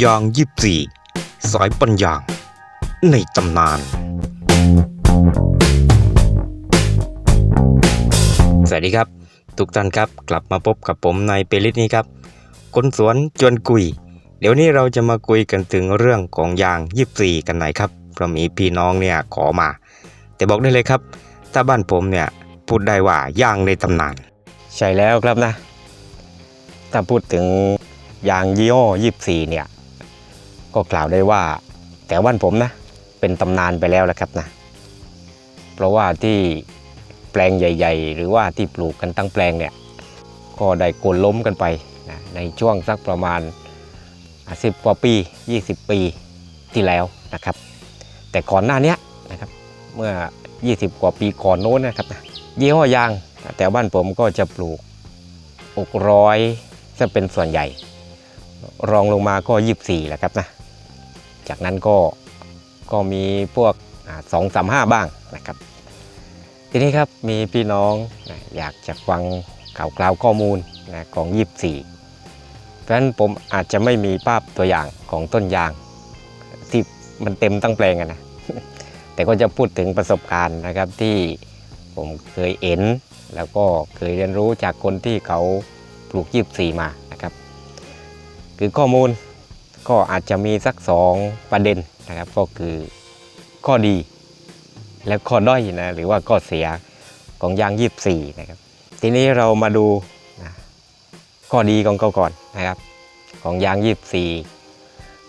ยางยิบสี่สายปัญญางในตำนาน สวัสดีครับ ทุกท่านครับกลับมาพบกับผมในเปลิดนี้ครับ คนสวนจวนกุย เดี๋ยวนี้เราจะมาคุยกันถึงเรื่องของยางยิบสี่กันหน่อยครับเพราะมีพี่น้องเนี่ยขอมา แต่บอกได้เลยครับ ถ้าบ้านผมเนี่ยพูดได้ว่ายางในตำนาน ใช่แล้วครับนะ ถ้าพูดถึงยางยี่ห้อยี่สี่เนี่ย ก็กล่าวได้ว่าแต่วันผมนะเป็นตำนานไปแล้วแหละครับนะ เพราะว่าที่แปลงใหญ่ ๆ หรือว่าที่ปลูกกันตั้งแปลงเนี่ยก็ได้โกนล้มกันไปนะในช่วงสักประมาณสิบกว่าปี 20 ปีที่แล้วนะครับ แต่ก่อนหน้านี้นะครับเมื่อ 20 กว่าปีก่อนโน้นนะครับนะยี่ห้อยางแต่บ้านผมก็จะปลูกอกร้อยจะเป็นส่วนใหญ่ รองลงมาก็ยี่สี่แหละครับนะ จากนั้นก็ก็มีพวกสองสามห้าบ้างนะครับ ทีนี้ครับมีพี่น้องนะอยากจะฟังข่าวคราวข้อมูลนะของยี่สี่เพราะฉะนั้นผมอาจจะไม่มีภาพตัวอย่างของต้นยาง ที่มันเต็มตั้งแปลงนะ แต่ก็จะพูดถึงประสบการณ์นะครับที่ผมเคยเห็น แล้วก็เคยเรียนรู้จากคนที่เขาปลูกยีบสีมานะครับ คือข้อมูล ก็อาจจะมีสักสองประเด็นนะครับ ก็คือข้อดี และข้อด้อยนะหรือว่าข้อเสียของยางยีบสีนะครับ ทีนี้เรามาดูนะข้อดีของเขาก่อนนะครับ ของยางยีบสี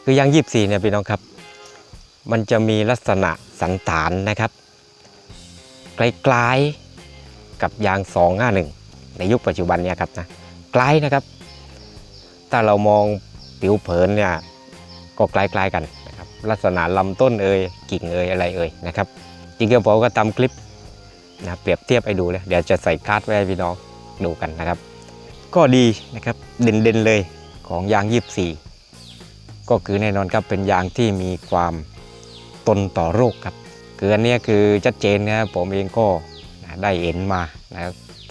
คือยางยีบสีเนี่ยพี่น้องครับ มันจะมีลักษณะสันฐานนะครับคล้ายๆกับยาง 251 ในยุคปัจจุบันเนี่ยครับนะคล้ายนะครับ ถ้าเรามอง ผิวเผินเนี่ยก็คล้ายๆกันนะครับลักษณะลำต้นเอ่ยกิ่งเอ่ยอะไรเอ่ยนะครับจริงๆผมก็ทำคลิปนะเปรียบเทียบให้ดูเลยเดี๋ยวจะใส่กาดไว้ให้พี่น้องดูกันนะครับ ก็ดีนะครับเด่นๆเลยของยาง 24 ก็คือแน่นอนครับเป็นยางที่มีความทนต่อโรคครับคืออันนี้คือชัดเจนนะผมเองก็ได้เห็นมานะ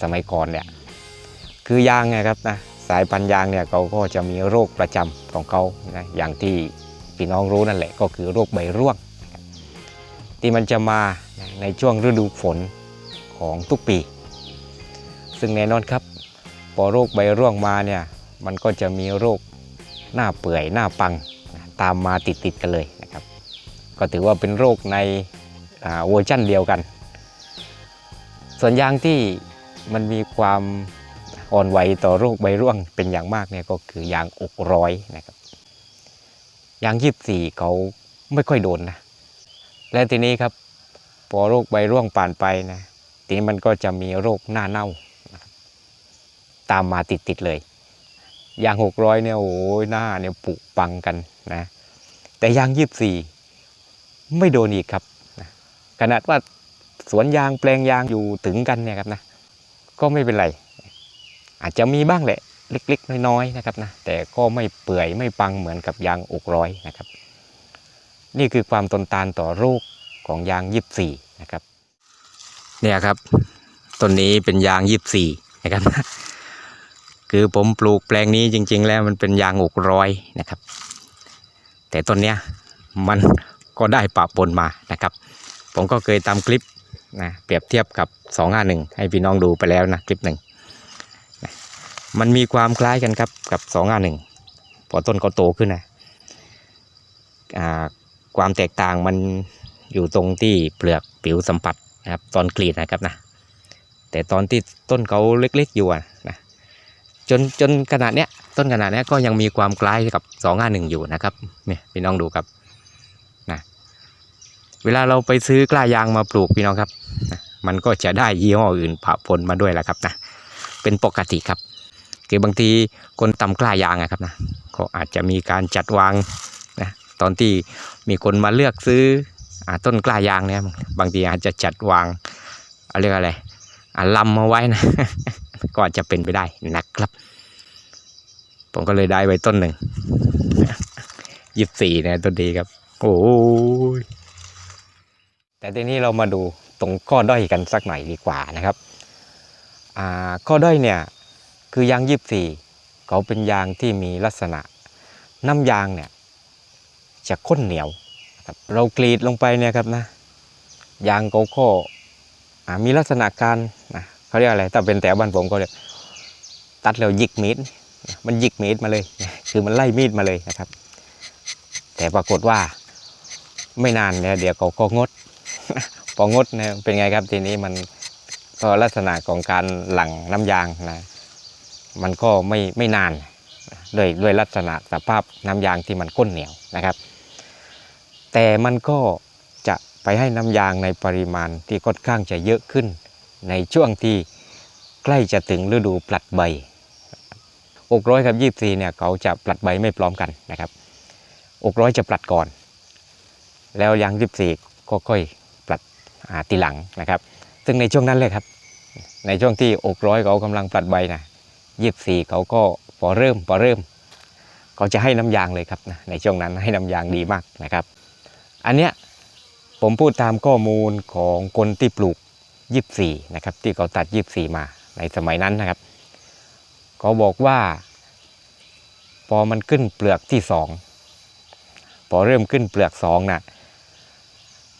สมัยก่อนเนี่ยคือยางไงครับนะ สายพันยางเนี่ยเขาก็จะมีโรคประจำของเขานะอย่างที่พี่น้องรู้นั่นแหละก็คือโรคใบร่วง ที่มันจะมาในช่วงฤดูฝนของทุกปี ซึ่งแน่นอนครับ พอโรคใบร่วงมาเนี่ยมันก็จะมีโรคหน้าเปื่อยหน้าปังตามมาติดๆกันเลยนะครับ ก็ถือว่าเป็นโรคในเวอร์ชั่นเดียวกัน ส่วนยางที่มันมีความ อ่อนไหวต่อโรคใบร่วงเป็นอย่างมากเนี่ยก็คือยางอกร้อยนะครับ ยางยีบสี่เขาไม่ค่อยโดนนะ และทีนี้ครับพอโรคใบร่วงผ่านไปนะทีนี้มันก็จะมีโรคหน้าเน่า ตามมาติดๆเลย ยางหกร้อยเนี่ยโอ้ยหน้าเนี่ยปุปังกันนะ แต่ยางยีบสี่ไม่โดนอีกครับนะขนาดว่าสวนยางแปลงยางอยู่ถึงกันเนี่ยครับนะ ก็ไม่เป็นไร อาจจะมีบ้างแหละเล็กๆ น้อยๆนะครับนะแต่ก็ไม่เปื่อยไม่ปังเหมือนกับยางอกร้อยนะครับ นี่คือความทนทานต่อโรคของยางยีบสี่นะครับเนี่ยครับต้นนี้เป็นยางยิบสี่นะครับ คือผมปลูกแปลงนี้จริง ๆ แล้วมันเป็นยางอกร้อยนะครับ แต่ต้นเนี้ยมันก็ได้ปะปนมานะครับ ผมก็เคยทำคลิปนะเปรียบเทียบกับ 251 ให้พี่น้องดูไปแล้วนะคลิปหนึ่ง มันมีความคล้ายกันครับกับ251พอต้นเขาโตขึ้นนะความแตกต่างมันอยู่ตรงที่เปลือกผิวสัมผัสนะครับ ตอนกรีดนะครับนะแต่ตอนที่ต้นเขาเล็กๆอยู่นะจนจนขนาดเนี้ยต้นขนาดเนี้ยก็ยังมีความคล้ายกับสองห้าหนึ่งอยู่นะครับเนี่ยพี่น้องดูครับนะเวลาเราไปซื้อกล้ายางมาปลูกพี่น้องครับนะมันก็จะได้ยี่ห้ออื่นผ่าปนมาด้วยแหละครับนะเป็นปกติครับ คือบางทีคนตำกล้ายางอะครับนะก็อาจจะมีการจัดวางนะตอนที่มีคนมาเลือกซื้ออต้นกล้ายางเนี่ยบางทีอาจจะจัดวางเรียกอะไรอาลำมาไว้นะก็อาจจะเป็นไปได้นะครับ ผมก็เลยได้ไว้ต้นหนึ่งยี่สี่นะต้นดีครับ โอ้ยแต่ทีนี้เรามาดูตรงข้อด้อยกันสักหน่อยดีกว่านะครับอ่าข้อด้อยเนี่ย คือยางยีบสี่เขาเป็นยางที่มีลักษณะ น้ำยางเนี่ยจะข้นเหนียวครับเรากรีดลงไปเนี่ยครับนะยางโกโก้มีลักษณะการนะเขาเรียกอะไรถ้าเป็นแถวบ้านผมก็เรียกตัดแล้วหยิกมีดมันหยิกมีดมาเลยคือมันไล่มีดมาเลยนะครับ แต่ปรากฏว่าไม่นานเนี่ยเดี๋ยวเขาก็งด พองดเนี่ยเป็นไงครับทีนี้มันก็ลักษณะของการหลั่งน้ำยางนะ มันก็ไม่ไม่นานด้วยด้วยลักษณะสภาพน้ำยางที่มันข้นเหนียวนะครับ แต่มันก็จะไปให้น้ำยางในปริมาณที่ค่อนข้างจะเยอะขึ้น ในช่วงที่ใกล้จะถึงฤดูปลัดใบอกร้อยกับยี่สี่เนี่ยเขาจะปลัดใบไม่พร้อมกันนะครับอกร้อยจะปลัดก่อน แล้วยางยี่สี่ก็ค่อยปลัดอ่าทีหลังนะครับ ซึ่งในช่วงนั้นเลยครับ ในช่วงที่อกร้อยเขากำลังปลัดใบนะ ยี่สี่เขาก็พอเริ่มพอเริ่มเขาจะให้น้ำยางเลยครับนะในช่วงนั้นให้น้ำยางดีมากนะครับ อันเนี้ยผมพูดตามข้อมูลของคนที่ปลูกยี่สี่นะครับที่เขาตัดยี่สี่มาในสมัยนั้นนะครับเขาบอกว่า พอมันขึ้นเปลือกที่สองพอเริ่มขึ้นเปลือกสองนะ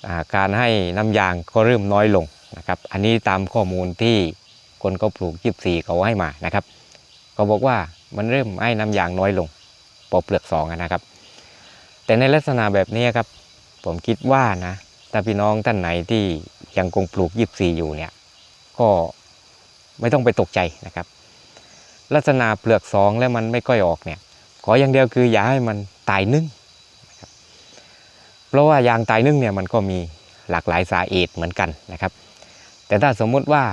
อ่าการให้น้ำยางก็เริ่มน้อยลงนะครับ อันนี้ตามข้อมูลที่คนเขาปลูกยี่สี่เขาให้มานะครับ เขาบอกว่ามันเริ่มให้น้ำยางน้อยลงพอเปลือกสองนะครับ แต่ในลักษณะแบบนี้ครับ ผมคิดว่านะถ้าพี่น้องท่านไหนที่ยังคงปลูกยี่สี่อยู่เนี่ยก็ไม่ต้องไปตกใจนะครับ ลักษณะเปลือกสองแล้วมันไม่ค่อยออกเนี่ยขออย่างเดียวคืออย่าให้มันตายนึ่งนะครับเพราะว่ายางตายนึ่งเนี่ยมันก็มีหลากหลายสาเหตุเหมือนกันนะครับ แต่ถ้าสมมุติว่า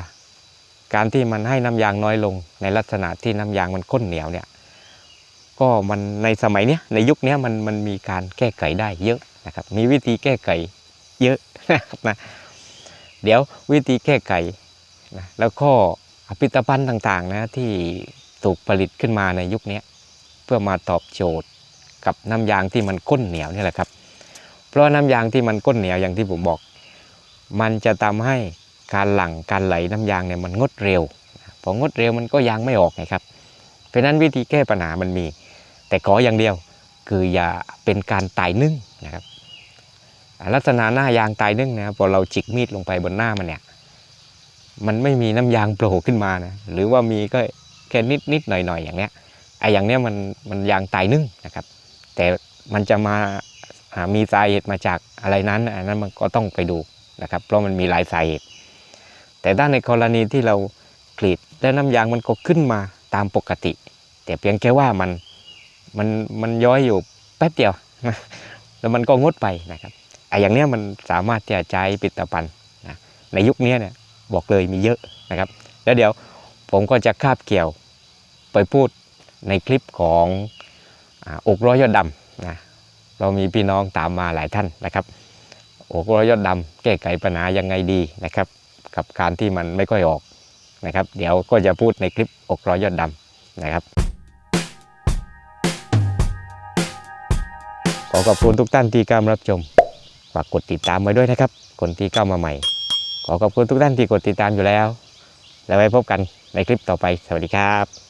การที่มันให้น้ำยางน้อยลง ในลักษณะที่น้ำยางมันข้นเหนียวเนี่ยก็มันในสมัยเนี้ยในยุคเนี้ยมันมันมีการแก้ไขได้เยอะนะครับ มีวิธีแก้ไขเยอะนะครับนะเดี๋ยววิธีแก้ไขนะแล้วก็ผลิตภัณฑ์ต่างๆนะที่ถูกผลิตขึ้นมาในยุคเนี้ยเพื่อมาตอบโจทย์กับน้ำยางที่มันข้นเหนียวนี่แหละครับ เพราะน้ำยางที่มันข้นเหนียวอย่างที่ผมบอก มันจะทำให้ การหลั่งการไหลน้ำยางเนี่ยมันงดเร็วพองดเร็วมันก็ยางไม่ออกไงครับ เพราะนั้นวิธีแก้ปัญหามันมี แต่ขออย่างเดียวคืออย่าเป็นการตายนึ่งนะครับลักษณะหน้ายางตายนึ่งนะครับพอเราจิกมีดลงไปบนหน้ามันเนี่ยมันไม่มีน้ำยางโผล่ขึ้นมานะหรือว่ามีก็แค่นิดนิดหน่อยหน่อยอย่างเนี้ยไอ้อย่างเนี้ยมันมันยางตายนึ่งนะครับ แต่มันจะมาอ่ามีสาเหตุมาจากอะไรนั้นอันนั้นมันก็ต้องไปดูนะครับ เพราะมันมีหลายสาเหตุ แต่ถ้าในกรณีที่เรากรีดแล้วน้ำยางมันก็ขึ้นมาตามปกติ แต่เพียงแค่ว่ามันมันมันย้อยอยู่แป๊บเดียวแล้วมันก็งดไปนะครับไอ้อย่างเนี้ยมันสามารถที่จะใช้ผลิตภัณฑ์นะในยุคนี้เนี่ยบอกเลยมีเยอะนะครับ แล้วเดี๋ยวผมก็จะคาบเกี่ยวไปพูดในคลิปของอกร้อยยอดดำนะเรามีพี่น้องตามมาหลายท่านนะครับอกร้อยยอดดำแก้ไขปัญหายังไงดีนะครับ กับการที่มันไม่ค่อยออกนะครับ เดี๋ยวก็จะพูดในคลิปอกร้อยยอดดำนะครับ ขอขอบคุณทุกท่านที่เข้ามารับชมฝากกดติดตามไว้ด้วยนะครับ คนที่เข้ามาใหม่ ขอขอบคุณทุกท่านที่กดติดตามอยู่แล้ว แล้วไว้พบกันในคลิปต่อไป สวัสดีครับ